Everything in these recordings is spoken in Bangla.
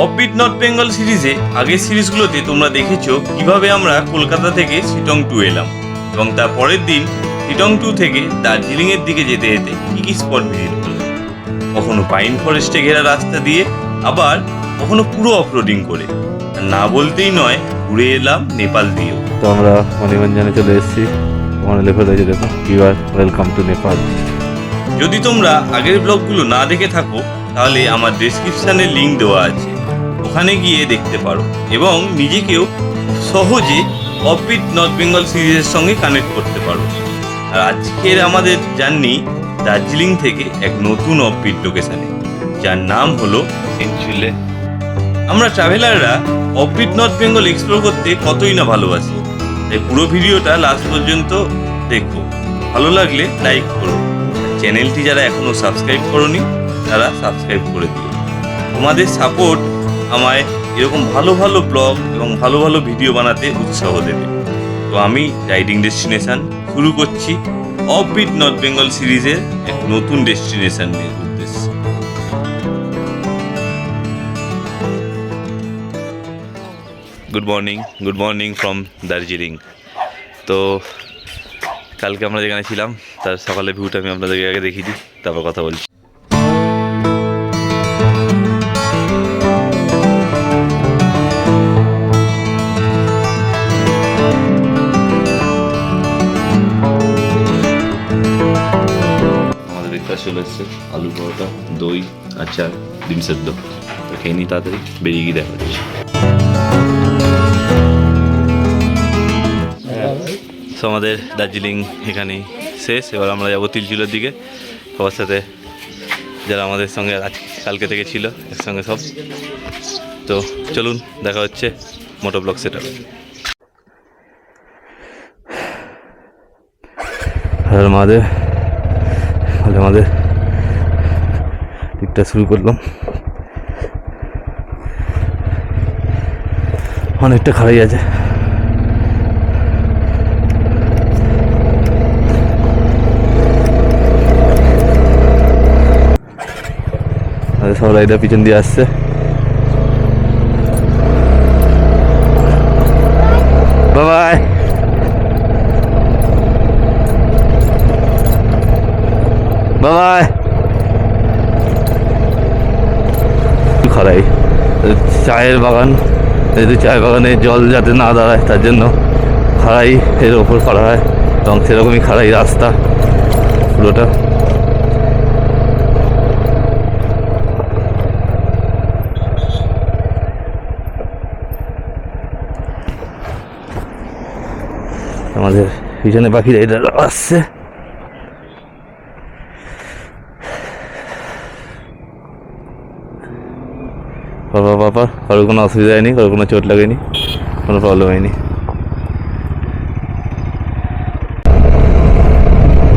অফবিট নর্থ বেঙ্গল সিরিজে আগের সিরিজগুলোতে তোমরা দেখেছ কীভাবে আমরা কলকাতা থেকে সিটং টু এলাম এবং তার পরের দিন সিটং টু থেকে দার্জিলিংয়ের দিকে যেতে যেতে কী কী স্পট ভিজিট করলাম। কখনো পাইন ফরেস্টে ঘেরা রাস্তা দিয়ে আবার কখনো পুরো অফরোডিং করে। না বলতেই নয় ঘুরে এলাম নেপাল দিয়েও। তো আমরা মণিরঞ্জনে চলে এসেছি। ওখানে লেখা রয়েছে দেখো you are welcome to Nepal যদি তোমরা আগের ব্লগগুলো না দেখে থাকো তাহলে আমার ডেসক্রিপশানে লিঙ্ক দেওয়া আছে। ওখানে গিয়ে দেখতে পারো এবং নিজেকেও সহজে অফবিট নর্থ বেঙ্গল সিরিজের সঙ্গে কানেক্ট করতে পারো। আর আজকের আমাদের জার্নি দার্জিলিং থেকে এক নতুন অফবিট লোকেশানে যার নাম হলো সেঞ্চুলে আমরা ট্রাভেলাররা অফবিট নর্থ বেঙ্গল এক্সপ্লোর করতে কতই না ভালোবাসি। তাই পুরো ভিডিওটা লাস্ট পর্যন্ত দেখো। ভালো লাগলে লাইক করো। চ্যানেলটি যারা এখনও সাবস্ক্রাইব করনি, তারা সাবস্ক্রাইব করে দিও। তোমাদের সাপোর্ট আমায় এরকম ভালো ভালো ব্লগ এবং ভালো ভালো ভিডিও বানাতে উৎসাহ দেবে। তো আমি রাইডিং ডেস্টিনেশান শুরু করছি অফবিট নর্থ বেঙ্গল সিরিজের এক নতুন ডেস্টিনেশান নিয়ে good morning good morning from Darjeeling তো কালকে আমরা যেখানে ছিলাম, তার সকালে ভিউটা আমি আপনাদেরকে আগে দেখিয়ে দিই, তারপর কথা বলছি। এসছে আলু পরোটা, দই, আচার, ডিম সেদ্ধ। তো খেয়ে নিই তাড়াতাড়ি বেরিয়ে গিয়ে দেখা যাচ্ছে সো আমাদের দার্জিলিং এখানেই শেষ। এবার আমরা যাব তিলচুলের দিকে। সবার সাথে যারা আমাদের সঙ্গে আজ কালকে থেকে ছিল, একসঙ্গে সব। তো চলুন, দেখা হচ্ছে মোটো ব্লক সেটা আর আমাদের ট্রিপটা শুরু করলাম। অনেকটা খারাই আছে। সব রাইডার পিছন দিয়ে আসছে। খরাই। চায়ের বাগান যেহেতু চায়ের বাগানে জল যাতে না দাঁড়ায়, তার জন্য খাড়াই এর ওপর করা হয়। এবং সেরকমই খাড়াই রাস্তা পুরোটা। আমাদের পিছনে পাখি রাইডার আসছে বাবা বাবা কারোর কোনো অসুবিধা হয়নি, কারোর কোনো চোট লাগেনি, কোনো প্রবলেম হয়নি।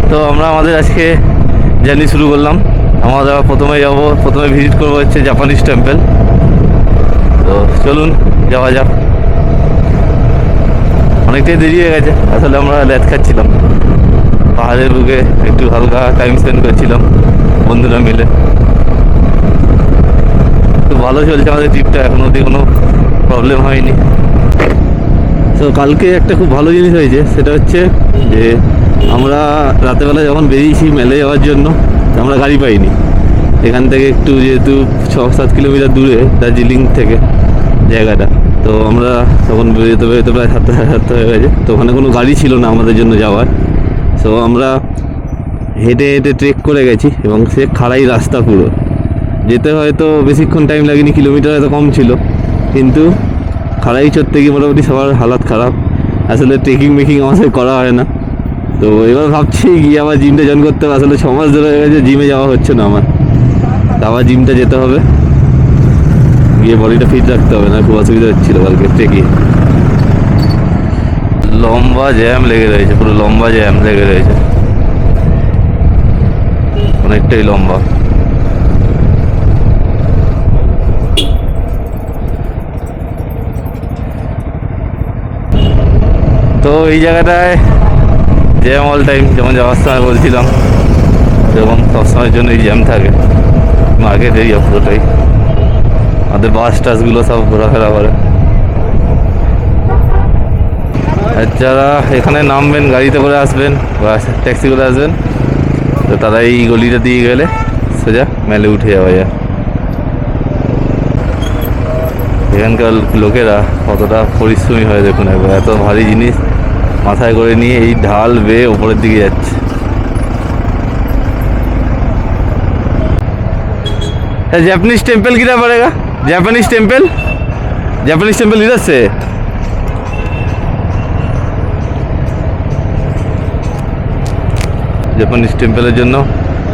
তো আমরা আমাদের আজকে জার্নি শুরু করলাম। আমরা প্রথমে যাব, প্রথমে ভিজিট করব হচ্ছে জাপানিজ টেম্পল তো চলুন, যাওয়া যাক। অনেকটাই দেরি হয়ে গেছে, আসলে আমরা ল্যাদ খাচ্ছিলাম। পাহাড়ের বুকে একটু হালকা টাইম স্পেন্ড করছিলাম, বন্ধুরা মিলে। খুব ভালো চলছে আমাদের ট্রিপটা এখন অবধি কোনো প্রবলেম হয়নি। তো কালকে একটা খুব ভালো জিনিস হয়েছে, সেটা হচ্ছে যে আমরা রাতেবেলা যখন বেরিয়েছি মেলে যাওয়ার জন্য, তো আমরা গাড়ি পাইনি। এখান থেকে একটু যেহেতু ছ সাত কিলোমিটার দূরে, দার্জিলিং থেকে জায়গাটা, তো আমরা তখন বেরোতে বেরোতে প্রায় সাতটা সাড়ে সাতটা হয়ে গেছে, তো ওখানে কোনো গাড়ি ছিল না আমাদের জন্য যাওয়ার। তো আমরা হেঁটে হেঁটে ট্রেক করে গেছি এবং সে খাড়াই রাস্তা পুরো। যেতে হয়তো বেশিক্ষণ টাইম লাগেনি কিলোমিটার হয়তো কম ছিল। কিন্তু খাড়াই চড়তে গিয়ে মোটামুটি সবার হালাত খারাপ। আসলে ট্রেকিং মেকিং আমাদের করা হয় না। তো এবার ভাবছি গিয়ে আবার জিমটা জয়েন করতে হবে। আসলে ছ মাস ধরে হয়ে গেছে জিমে যাওয়া হচ্ছে না আমার। আবার জিমটা যেতে হবে। গিয়ে বডিটা ফিট রাখতে হবে, না খুব অসুবিধা হচ্ছিল কালকে ট্রেকিং লম্বা জ্যাম লেগে রয়েছে, পুরো লম্বা জ্যাম লেগে রয়েছে। অনেকটাই লম্বা। এই জায়গাটায় জ্যাম অল টাইম যেমন যাওয়ার সময় বলছিলাম, সেরকম সবসময়ের জন্য এই জ্যাম থাকে। মার্কেট এরিয়া পুরোটাই। আমাদের বাস টাসগুলো সব ঘোরাফেরা করে। আর যারা এখানে নামবেন, গাড়িতে করে আসবেন, বা ট্যাক্সি করে আসবেন, তো তারা এই গলিটা দিয়ে গেলে সোজা মেলে উঠে যাওয়া যায়। এখানকার লোকেরা কতটা পরিশ্রমী হয় দেখুন একবার, এত ভারী জিনিস। মাথায় করে নিয়ে এই ঢাল বেয়ে উপরের দিকে যাচ্ছে। জাপানিজ টেম্পল পারে গা? জাপানিজ টেম্পল জাপানিজ টেম্পল ইধার জাপানিজ টেম্পলের জন্য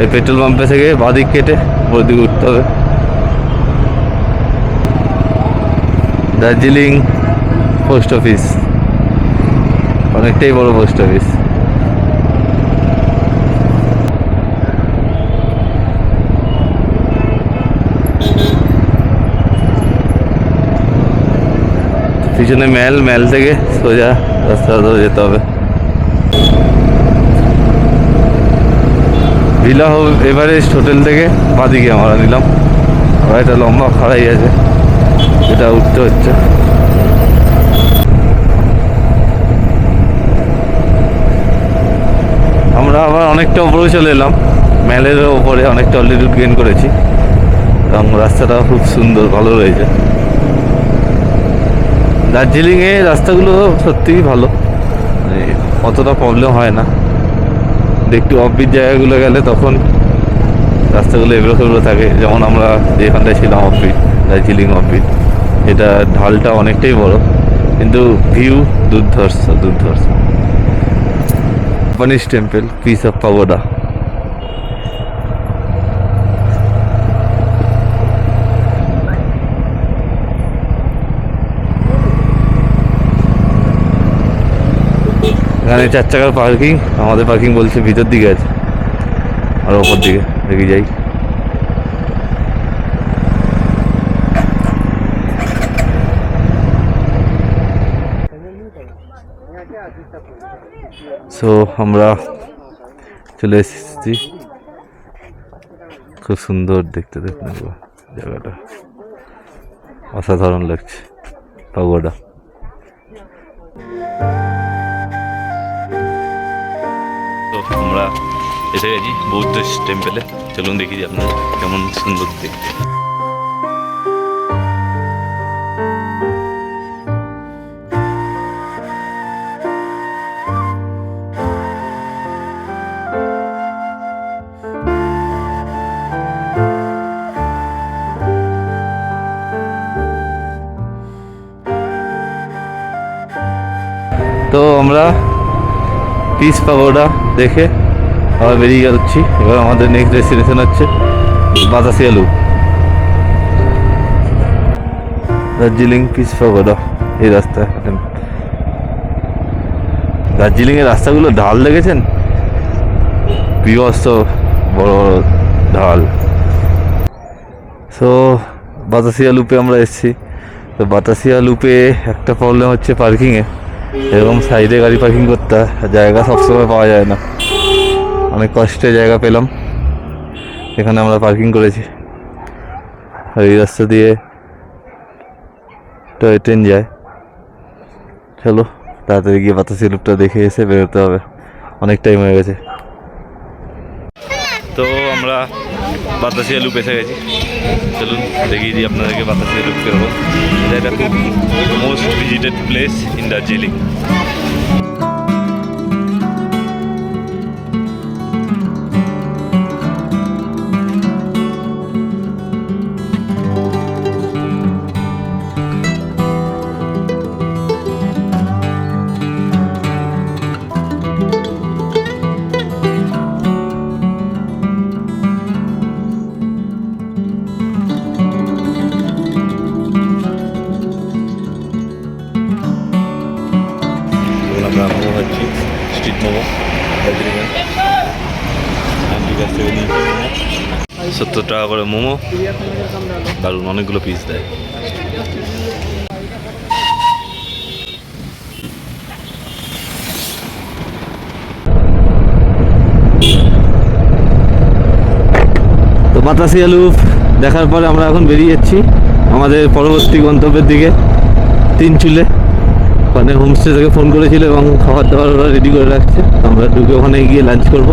এই পেট্রোল পাম্পে থেকে বাদিক কেটে উপর দিকে উঠতে হবে। দার্জিলিং পোস্ট অফিস অনেকটাই বড় পোস্ট অফিস পিছনে ম্যাল ম্যাল থেকে সোজা রাস্তা ধরে যেতে হবে। ভিলা এভারেস্ট হোটেল থেকে বাদিকে আমরা নিলাম। আর একটা লম্বা খাড়াই আছে এটা উঠতে হচ্ছে আমরা আবার অনেকটা উপরে চলে এলাম। ম্যালের ওপরে অনেকটা অলরেডি গেন করেছি। এবং রাস্তাটা খুব সুন্দর, ভালো রয়েছে। দার্জিলিংয়ে রাস্তাগুলো সত্যিই ভালো। মানে অতটা প্রবলেম হয় না। একটু অফবিট জায়গাগুলো গেলে তখন রাস্তাগুলো এবড়ো খেবড়ো থাকে। যেমন আমরা যেখানটায় ছিলাম অফবিট দার্জিলিং অফবিট এটা ঢালটা অনেকটাই বড়। কিন্তু ভিউ দুর্ধর্ষ দুর্ধর্ষ। Japanese temple, piece of pagoda. এখানে চার চাকার পার্কিং আমাদের পার্কিং বলছে ভিতর দিকে আছে আর ওপর দিকে দেখি যাই সো আমরা চলে এসেছি। খুব সুন্দর দেখতে দেখতে জায়গাটা। অসাধারণ লাগছে পাগোডা। তো আমরা এসে গেছি বৌদ্ধ টেম্পেলে চলুন দেখি আপনার কেমন সুন্দর দেখতে। তো আমরা পিস পাগোডা দেখে আবার বেরিয়ে যাচ্ছি। এবার আমাদের নেক্সট ডেস্টিনেশন হচ্ছে বাতাসি আলু দার্জিলিং পিস পাগোডা এই রাস্তা। দার্জিলিংয়ের রাস্তাগুলো ঢাল দেখেছেন? বিভস্ত বড় বড় ঢাল। সো বাতাসিয়া লুপে আমরা এসেছি। তো বাতাসিয়া লুপে একটা প্রবলেম হচ্ছে পার্কিংয়ে এরকম সাইডে গাড়ি পার্কিং করতে, জায়গা সবসময় পাওয়া যায় না। অনেক কষ্টে জায়গা পেলাম। এখানে আমরা পার্কিং করেছি। এই রাস্তা দিয়ে টয় ট্রেন যায়। চলো, তাড়াতাড়ি গিয়ে বাতাসি লুপটা দেখে এসে বেরোতে হবে। অনেক টাইম হয়ে গেছে। তো আমরা বাতাসিয়া লুপ এসে গেছি চলুন দেখিয়ে দিই আপনাদেরকে বাতাসিয়া লুপ কীরকম এটা খুব most visited place in Darjeeling টাকা করে মোমো। দারুণ, অনেকগুলো পিস দেয়। তো বাতাসি আলু দেখার পরে আমরা এখন বেরিয়ে যাচ্ছি আমাদের পরবর্তী গন্তব্যের দিকে, তিন চুলে। ওখানে হোমস্টে থেকে ফোন করেছিল এবং খাবার দাবার ওরা রেডি করে রাখছে। আমরা ঢুকে ওখানে গিয়ে লাঞ্চ করব।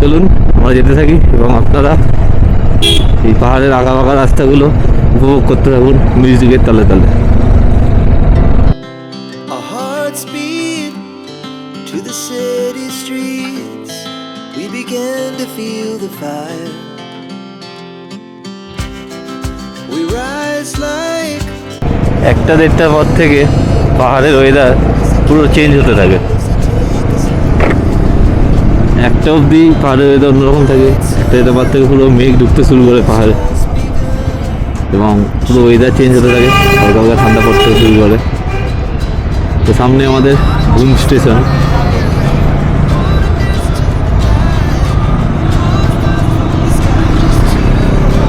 চলুন, আমরা যেতে থাকি এবং আপনারা এই পাহাড়ের আঁকা বাঁকা রাস্তাগুলো উপভোগ করতে থাকুন মিউজিকের তালে তালে Our hearts to the city streets. We began to feel the fire. We rise like একটা দেড়টার পর থেকে পাহাড়ের ওয়েদার পুরো চেঞ্জ হতে থাকে একটা অবধি পাহাড়ের ওয়েদার অন্যরকম থাকে। একটা পর থেকে পুরো মেঘ ঢুকতে শুরু করে পাহাড়ে। এবং পুরো ওয়েদার চেঞ্জ হতে থাকে, হালকা হালকা ঠান্ডা পড়তে শুরু করে। তো সামনে আমাদের ঘুম স্টেশন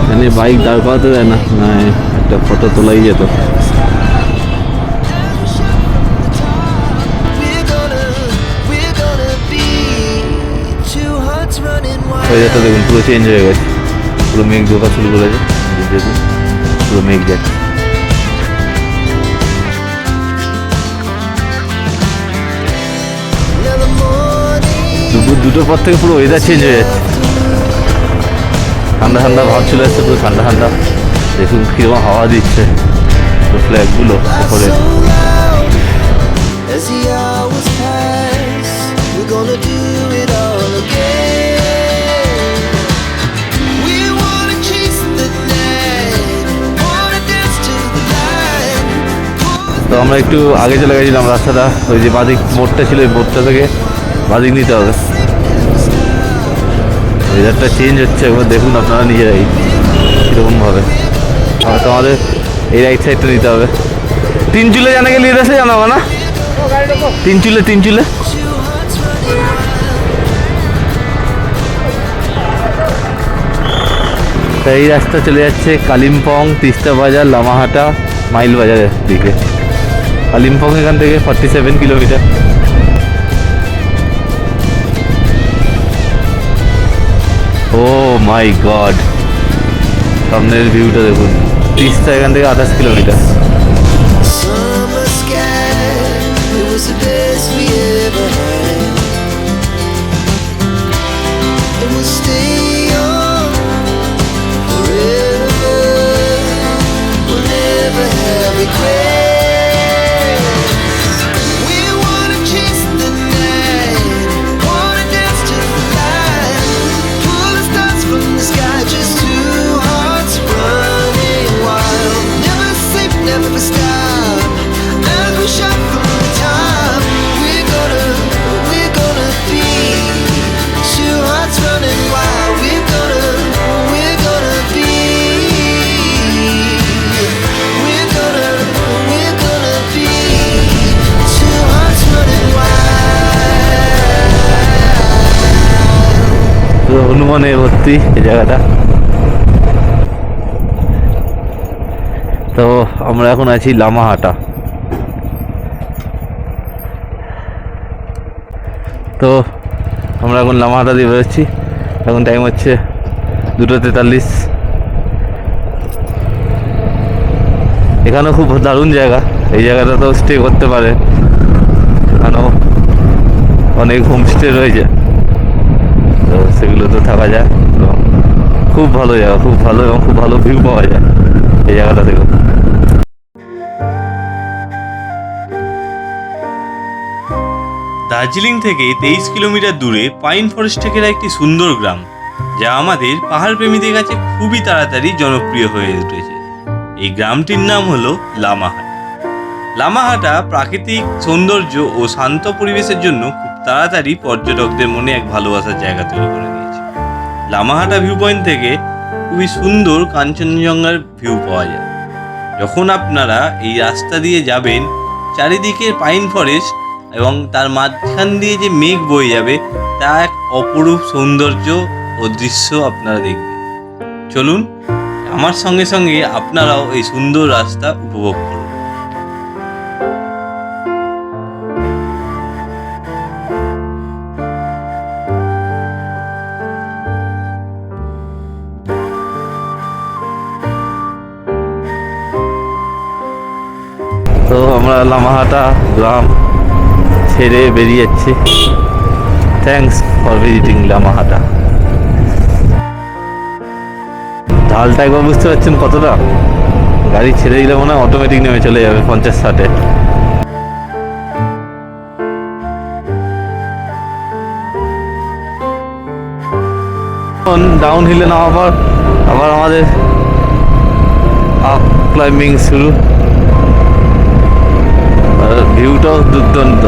এখানে বাইক দাঁড় করাতে দেয় না না একটা ফটো তোলাই যেত। ওয়েদারটা দেখুন, পুরো চেঞ্জ হয়ে গেছে। পুরো মেঘ ঢোকা শুরু করেছে। যেহেতু পুরো মেঘ যাচ্ছে। দুপুর দুটোর পর থেকে পুরো ওয়েদার চেঞ্জ হয়ে যাচ্ছে। ঠান্ডা ঠান্ডা ভাব চলে আসছে, পুরো ঠান্ডা ঠান্ডা। দেখুন, কীরকম হাওয়া দিচ্ছে। ফ্ল্যাগগুলো উপরে। তো আমরা একটু আগে চলে গেছিলাম রাস্তাটা, ওই যে বাদিক বোটটা ছিল, ওই বোটটা থেকে বাদিক নিতে হবে। ওয়েদারটা চেঞ্জ হচ্ছে, একবার দেখুন আপনারা নিজেরাই কীরকমভাবে। হয়তো আমাদের এই রাইট সাইডটা নিতে হবে। তিন চুলে জানা গেলে এদেশে জানাব না? তিন চুলে তিন চুলে. তা এই রাস্তা চলে যাচ্ছে কালিম্পং, তিস্তা বাজার, লামাহাটা, মাইল বাজারের দিকে। কালিম্পং এখান থেকে forty seven kilometre oh my god সামনের ভিউটা দেখুন। তিস্তা এখান থেকে আঠাশ কিলোমিটার হনুমানে ভর্তি এই জায়গাটা। তো আমরা এখন আছি লামাহাটা। তো আমরা এখন লামাহাটা দিয়ে বেরোচ্ছি। এখন টাইম হচ্ছে দুটো তেতাল্লিশ। এখানেও খুব দারুণ জায়গা। এই জায়গাটা তো স্টে করতে পারে। এখানেও অনেক হোমস্টে রয়েছে। তো সেগুলো তো থাকা যায়। এবং খুব ভালো জায়গা, খুব ভালো এবং খুব ভালো ভিউ পাওয়া যায় এই জায়গাটা থেকেও। দার্জিলিং থেকে তেইশ কিলোমিটার দূরে পাইন ফরেস্ট থেকে একটি সুন্দর গ্রাম, যা আমাদের পাহাড় প্রেমীদের কাছে খুবই তাড়াতাড়ি জনপ্রিয় হয়ে উঠেছে। এই গ্রামটির নাম হলো লামাহাট। লামাহাটা প্রাকৃতিক সৌন্দর্য ও শান্ত পরিবেশের জন্য তাড়াতাড়ি পর্যটকদের মনে এক ভালোবাসার জায়গা তৈরি করে দিয়েছে। লামাহাটা ভিউ পয়েন্ট থেকে খুবই সুন্দর কাঞ্চনজঙ্ঘার ভিউ পাওয়া যায়। যখন আপনারা এই রাস্তা দিয়ে যাবেন, চারিদিকে পাইন ফরেস্ট এবং তার মাঝখান দিয়ে যে মেঘ বয়ে যাবে, তা এক অপরূপ সৌন্দর্য ও দৃশ্য আপনারা দেখবেন। চলুন, আমার সঙ্গে সঙ্গে আপনারাও এই সুন্দর রাস্তা উপভোগ করুন। লামাহাটা গ্রাম ছেড়ে বেরিয়ে যাচ্ছি থ্যাংকস ফর ভিজিটিং লামাহাটা। ঢালটা একবার বুঝতে পারছেন কতটা? গাড়ি ছেড়ে দিলে মনে হয় অটোমেটিক নেমে চলে যাবে পঞ্চাশ ষাটে। ডাউন হিলে নামার পর আবার আমাদের আপ ক্লাইম্বিং শুরু। ভিউটাও দুর্দান্ত।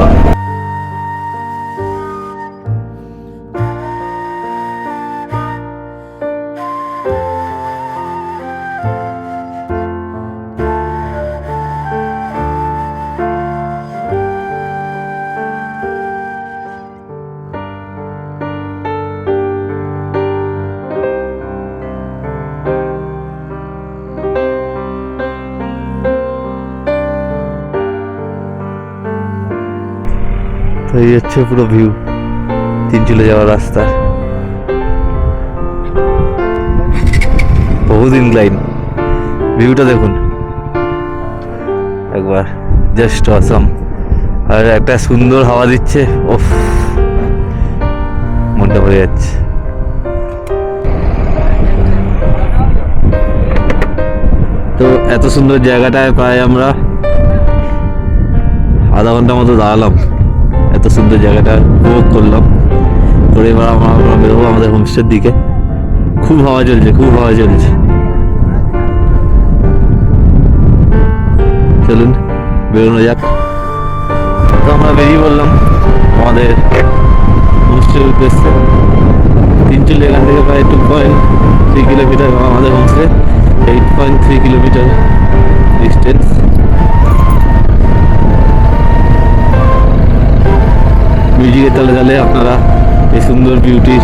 তো পুরো ভিউ তিন চলে যাওয়ার রাস্তা। বহুদিন লাইন ভিউটা দেখুন। একবার জাস্ট অসম আর একটা সুন্দর হাওয়া দিচ্ছে ওফ মনটা ভরে যাচ্ছে। তো এত সুন্দর জায়গাটায় প্রায় আমরা আধা ঘণ্টা মতো দাঁড়ালাম। এত সুন্দর জায়গাটা উপভোগ করলাম। করে এবার আমরা বেরোবো আমাদের হোমস্টের দিকে। খুব হাওয়া চলছে, খুব হাওয়া চলছে। চলুন, বেরোনো যাক। তো আমরা বেরিয়ে পড়লাম আমাদের হোমস্টের উদ্দেশ্যে। তিনচুলি এখান থেকে প্রায় টু পয়েন্ট থ্রি কিলোমিটার আমাদের homestay eight point three kilometre distance মিউজিকের তালে তালে আপনারা এই সুন্দর বিউটির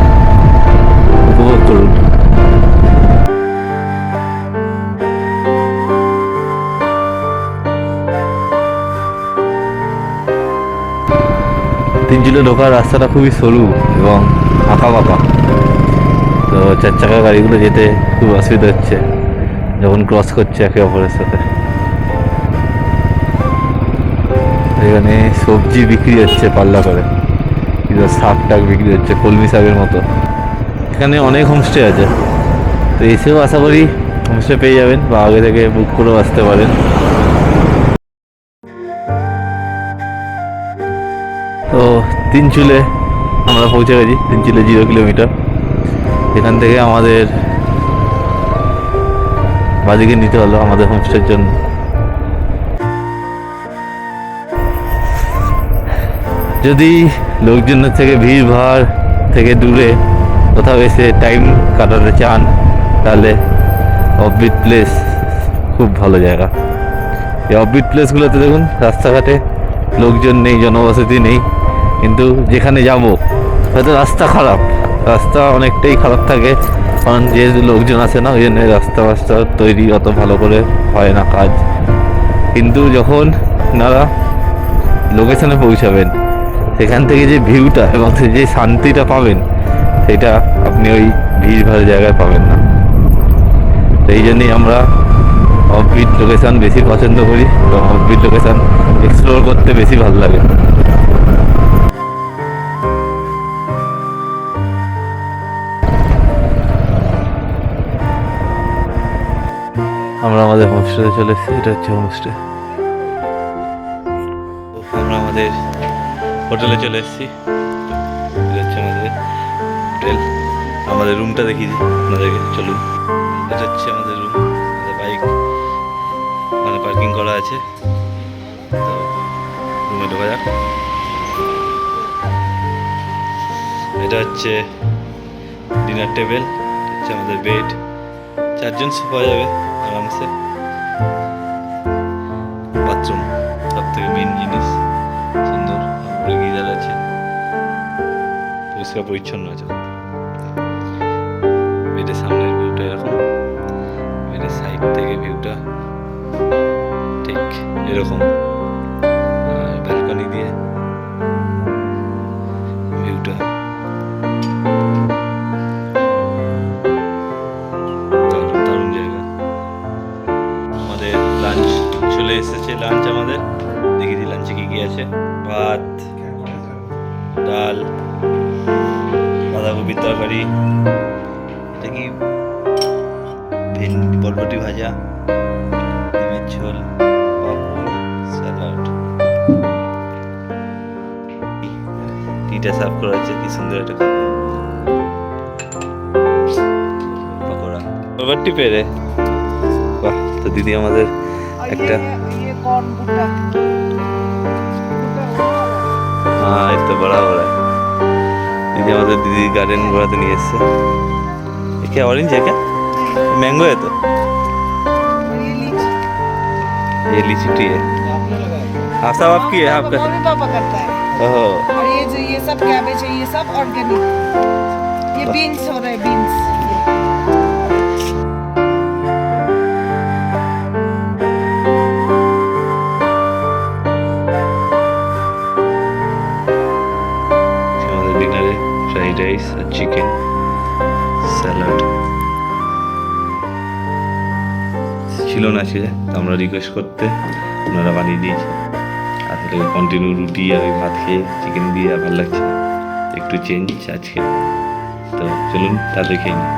উপভোগ করুন। তিন তিনচুলে ঢোকার রাস্তাটা খুবই সরু এবং আঁকা বাঁকা তো চার চাকা গাড়িগুলো যেতে খুব অসুবিধা হচ্ছে যখন ক্রস করছে একে অপরের সাথে। এখানে সবজি বিক্রি হচ্ছে পাল্লা করে। কিন্তু শাক টাক বিক্রি হচ্ছে, কলমি শাকের মতো। এখানে অনেক হোমস্টে আছে। তো এসেও আশা করি হোমস্টে পেয়ে যাবেন বা আগে থেকে বুক করেও আসতে পারেন। তো তিন চুলে আমরা পৌঁছে গেছি তিন চুলে জিরো কিলোমিটার এখান থেকে আমাদের বাদিকে নিতে হলো আমাদের হোমস্টের জন্য। যদি লোকজনের থেকে ভিড় ভাড় থেকে দূরে কোথাও এসে টাইম কাটাতে চান, তাহলে অফবিট প্লেস খুব ভালো জায়গা। এই অফবিট প্লেসগুলোতে দেখুন, রাস্তাঘাটে লোকজন নেই, জনবসতি নেই, কিন্তু যেখানে যাব, হয়তো রাস্তা খারাপ। রাস্তা অনেকটাই খারাপ থাকে, কারণ যেহেতু লোকজন আসে না, ওই জন্য রাস্তা রাস্তা তৈরি অত ভালো করে হয় না কাজ। কিন্তু যখন আপনারা লোকেশনে পৌঁছাবেন সেখান থেকে যে ভিউটা এবং যে শান্তিটা পাবেন, সেটা আপনি ওই ভিড় ভাড় জায়গায় পাবেন না। সেই জন্যই আমরা অফবিট লোকেশান বেশি পছন্দ করি এবং অফবিট লোকেশান এক্সপ্লোর করতে বেশি ভালো লাগে। আমরা আমাদের হোমস্টেতে চলে এসেছি, এটা হচ্ছে হোমস্টে আমরা আমাদের হোটেলে চলে এসেছি। হচ্ছে আমাদের হোটেল। আমাদের রুমটা দিই আপনাদেরকে, চলুন। এটা হচ্ছে আমাদের রুম। আমাদের বাইক। মানে পার্কিং করা আছে। তো রুমে ঢোকা যাক। এটা হচ্ছে ডিনার টেবিল হচ্ছে আমাদের বেড চারজন পাওয়া যাবে আরামসে। বাথরুম সব থেকে মেন জিনিস। পরিষ্কার পরিচ্ছন্ন আছে। বেডের সামনের ভিউটা এরকম। বেডের সাইড থেকে ভিউটা ঠিক এরকম। ব্যালকনি দিয়ে ভিউটা দারুণ জায়গা। আমাদের লাঞ্চ চলে এসেছে লাঞ্চ আমাদের। দিই লাঞ্চে কি কি আছে? ভাত ডাল। তরকারি এটা কি ভেন্ডি বরবটি ভাজা ডিমের ঝোল পাঁপড় স্যালাড টিটা সার্ভ করা হচ্ছে কি সুন্দর একটা কাপ পকোড়া বরবটি পেরে বাহ তো দিদি আমাদের और একটা ये ये कौन भुट्टा भुट्टा हाँ ये तो बड़ा हो रहा है दीदी हमारे दीदी गार्डन घोड़ा तो नहीं है इससे ये क्या ऑरेंज है क्या मैंगो है तो और ये लीची ये लीची ट्री है हाँ सब आपकी है आपका मम्मी पापा करता है ओहो और ये जो ये सब कैबेज है ये सब ऑर्गेनिक ये बीन्स हो रहे बीन्स তো আমরা রিকোয়েস্ট করতে ওনারা বানিয়ে দিয়েছে। আসলে কন্টিনিউ রুটি আর ভাত খেয়ে চিকেন দিয়ে ভালো লাগছে একটু চেঞ্জ আজকে। তো চলুন, তাহলে খেয়ে নিই।